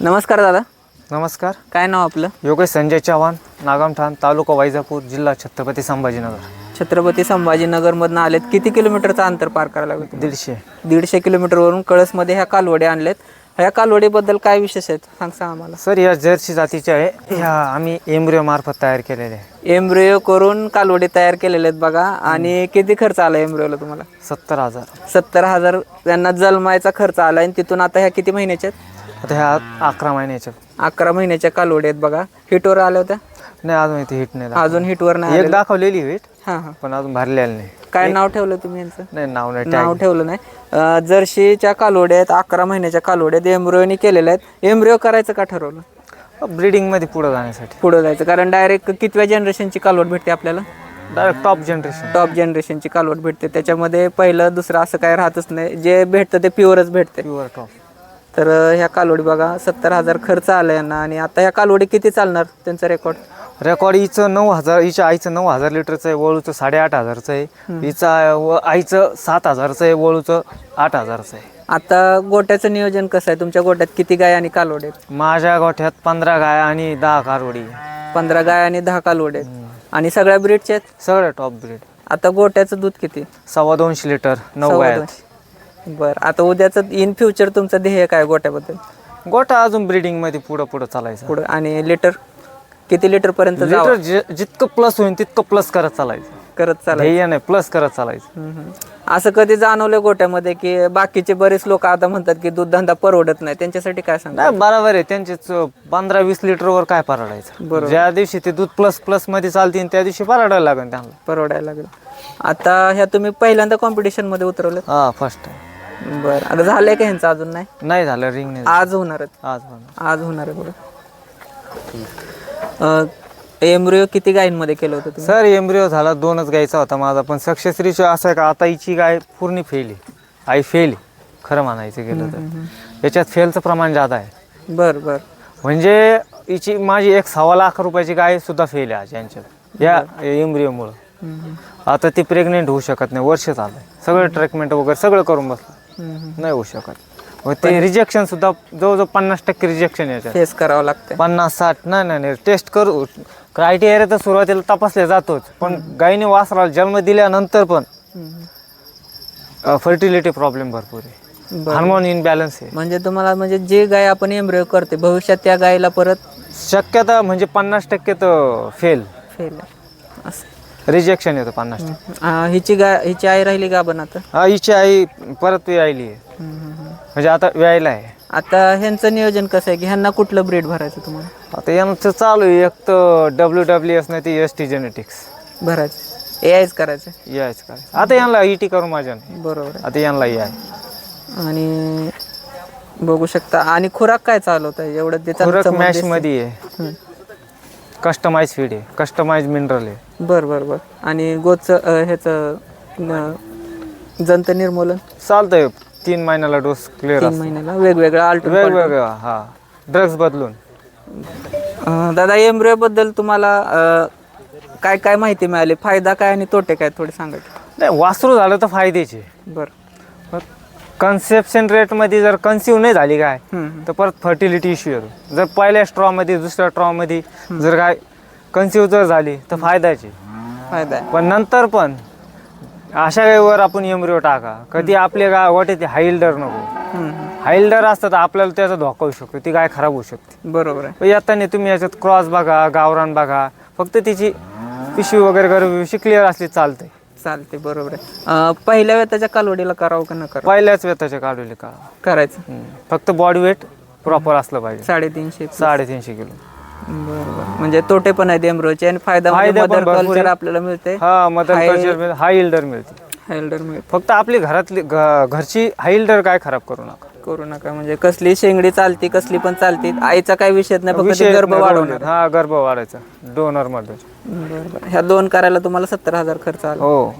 नमस्कार दादा. नमस्कार. काय नाव आपलं? योगेश संजय चव्हाण नागामठाण तालुका वैजापूर जिल्हा छत्रपती संभाजीनगर. छत्रपती संभाजीनगरमधनं आलेत. किती किलोमीटरचं अंतर पार करायला लागलं दीडशे. दीडशे किलोमीटरवरून कळसमध्ये ह्या कालवडे आणलेत ह्या कालवडीबद्दल काय विशेष आहेत? सांग सांग आम्हाला. सर या जर्सी जातीचे आहे. ह्या आम्ही एम्ब्रिओ मार्फत तयार केलेले आहे. एम्ब्रिओ करून कालवडे तयार केलेले आहेत बघा. आणि किती खर्च आला एम्ब्रिओला तुम्हाला? सत्तर हजार. सत्तर हजार. त्यांना जन्मायचा खर्च आला आणि तिथून आता ह्या किती महिन्याच्या आहेत? आता ह्या अकरा महिन्याच्या. अकरा महिन्याच्या कालवडे आहेत बघा. हिटवर आल्या होत्या? नाही अजून इथे हिट नाही. अजून हिटवर नाही एक दाखवलेली हिट हां हां. पण अजून भरलेलं नाही. काय नाव ठेवलं तुम्ही यांचं? नाही नाव नाही नाव ठेवलं नाही. अं, जर्सीच्या कालोड्या आहेत अकरा महिन्याच्या कालोड्या आहेत. एम्ब्रिओनी केलेल्या आहेत. एम्ब्रिओ करायचं का ठरवलं? ब्रिडिंगमध्ये पुढे जाण्यासाठी. पुढं जायचं. कारण डायरेक्ट कितव्या जनरेशनची कालवड भेटते आपल्याला? डायरेक्ट टॉप जनरेशन टॉप जनरेशनची कालवड भेटते. त्याच्यामध्ये पहिलं दुसरं असं काय राहतच नाही. जे भेटतं ते प्युअरच भेटते. प्युअर टॉप तर ह्या कालवडी बघा सत्तर हजार खर्च आला यांना आणि आता ह्या कालवडी किती चालणार त्यांचा रेकॉर्ड रेकॉर्ड हिचं नऊ हजार हिच्या आईचं नऊ हजार लिटरचं आहे वळूचं साडेआठ हजारचं आहे. हिचं व- आईचं सात हजारचं आहे वळूचं आठ हजारचं आहे. आता गोट्याचं नियोजन कसं आहे? तुमच्या गोट्यात किती गाय आणि कालवड आहेत? माझ्या गोठ्यात पंधरा गाय आणि दहा कारवडी पंधरा गाय आणि दहा कालवड आहेत. आणि सगळ्या ब्रीडचे आहेत? सगळं टॉप ब्रीड आता गोट्याचं दूध किती? सव्वा दोनशे लिटर नऊ सव्वा गाय दोनशे. बरं. आता उद्याचं इन फ्युचर तुमचं ध्येय काय गोट्याबद्दल? गोठा अजून ब्रिडिंगमध्ये पुढं पुढं चालायचं. पुढं. आणि लिटर किती लिटर पर्यंत जावं? लिटर जि- जितकं प्लस होईल तितकं प्लस करत चालायचं. करत चालाय ध्येय नाही प्लस करत चालायचं. असं कधी जाणवलं गोट्यामध्ये की बाकीचे बरेच लोक आता म्हणतात की दूध धंदा परवडत नाही. त्यांच्यासाठी काय सांगा नाही बरोबर आहे. त्यांचे च- पंधरा वीस लिटर वर काय परवडायचं? ज्या दिवशी ते दूध प्लस प्लसमध्ये चालतील त्या दिवशी परवडायला लागेल त्यांना. परवडायला लागलं. आता ह्या तुम्ही पहिल्यांदा कॉम्पिटिशनमध्ये उतरवलं? हा फर्स्ट बरं. आता झालंय का ह्यांचं अजून नाही? नाही झालं रिंग नाही आज होणार आहे आज पण आज होणार आहे बरं एम्ब्रिओ किती गायींमध्ये केलं होतं तुम्ही? सर एम्ब्रिओ झाला दोनच गायचा होता माझा पण सक्सेसरीच असं आहे का आता हिची गाय पूर्ण फेल आहे. आई फेल आहे खरं म्हणायचं गेलं तर. याच्यात फेलचं प्रमाण जादा आहे. बरं बरं. म्हणजे हिची माझी एक सव्वा लाख रुपयाची गाय सुद्धा फेल आहे आज यांच्यात या एम्ब्रिओमुळं. हम्म, हम्म. आता ती प्रेग्नेंट होऊ शकत नाही वर्ष झालं सगळं ट्रीटमेंट वगैरे सगळं करून बसलं. नाही होऊ शकत. ते रिजेक्शन सुद्धा जवळजवळ पन्नास टक्के रिजेक्शन याच्यात. फेस करावं लागतंय. पन्नास साठ नाही नाही नाही टेस्ट करू. क्रायटेरिया तर सुरुवातीला तपासले जातोच. पण गायीने वासराला जन्म दिल्यानंतर पण फर्टिलिटी प्रॉब्लेम भरपूर आहे. हार्मोन इनबॅलन्स आहे. म्हणजे तुम्हाला म्हणजे जे गाय आपण एम्ब्रिओ करते भविष्यात त्या गायीला परत शक्यता म्हणजे पन्नास टक्के तर फेल फेल असं. रिजेक्शन येतं पन्नास टक्के. हिची गाय हिची आई राहिली का पण आता? हा हिची आई परत यायली आहे. म्हणजे आता व्यायला आहे. आता ह्यांचं नियोजन कसं आहे? की ह्यांना कुठलं ब्रीड भरायचं तुम्हाला? आता यांचं चालू आहे. एक तर डब्ल्यू डब्ल्यू एस नाही ते एस टी जेनेटिक्स भरायचं. ए आयच करायचं. यायच काय आता यांना ई टी करू माझ्या बरोबर आता यांना याय आहे आणि बघू शकता. आणि खुराक काय चालवत आहे? एवढं त्याचा खुरक मॅशमध्ये आहे. कस्टमाइज फीड आहे. कस्टमाइज मिनरल आहे. बरं बरं बरं. आणि गोच ह्याचं न- जंत निर्मूलन? चालतंय. तीन महिन्याला डोस क्लिअर तीन महिन्याला वेगवेगळं आल्ट वेगवेगळं हा. ड्रग्स बदलून. दादा एम्ब्रिओ बद्दल तुम्हाला अं, काय काय माहिती मिळाली? फायदा काय आणि तोटे काय? थोडे सांगा की. नाही वासरू झालं तर फायद्याचे. बरं. कन्सेप्शन रेटमध्ये जर कन्सिव्ह नाही झाली काय हम्म. तर परत फर्टिलिटी इश्यू येतो. जर पहिल्या स्ट्रॉमध्ये दुसऱ्या स्ट्रॉमध्ये जर काय कन्सिव्ह जर झाली तर फायद्याची. फायदा आहे. पण नंतर पण अशा वेळेवर आपण एम्ब्रिओ टाका. कधी आपले गाय वाटे ते हाईल्डर नको. हम्म. हाईल्डर असतं तर आपल्याला त्याचा धोका होऊ शकतो. ती गाय खराब होऊ शकते. बरोबर आहे. पण येताना तुम्ही याच्यात क्रॉस बघा गावरान बघा. फक्त तिची पिशवी वगैरे गर्भपिशवी क्लिअर असली चालते चालते बरोबर आहे. अं, पहिल्या वेताच्या कालवडीला करावं का न करावं? पहिल्याच वेताचे काढलेले का करायचं. फक्त बॉडी वेट प्रॉपर असलं पाहिजे. साडेतीनशे साडेतीनशे किलो. बरोबर. म्हणजे तोटे पण आहेत एम्ब्रोचे आणि फायदा फायदे पण मदर भरपूर कल्चर. आपल्याला मिळते. हा मदर हाय- कल्चर हाय इल्डर मिळते. हेल्डर मिळते. फक्त आपली घरातली घ- घरची हाय इल्डर काय खराब करू नका. करू नका. म्हणजे कसली शेंगडी चालती कसली पण चालती आईचा काही विषय नाही फक्त ते गर्भ वाढवणार. हा गर्भ वाढायचा डोनरमध्ये. बरोबर. ह्या दोन करायला तुम्हाला सत्तर हजार खर्च आला. हो.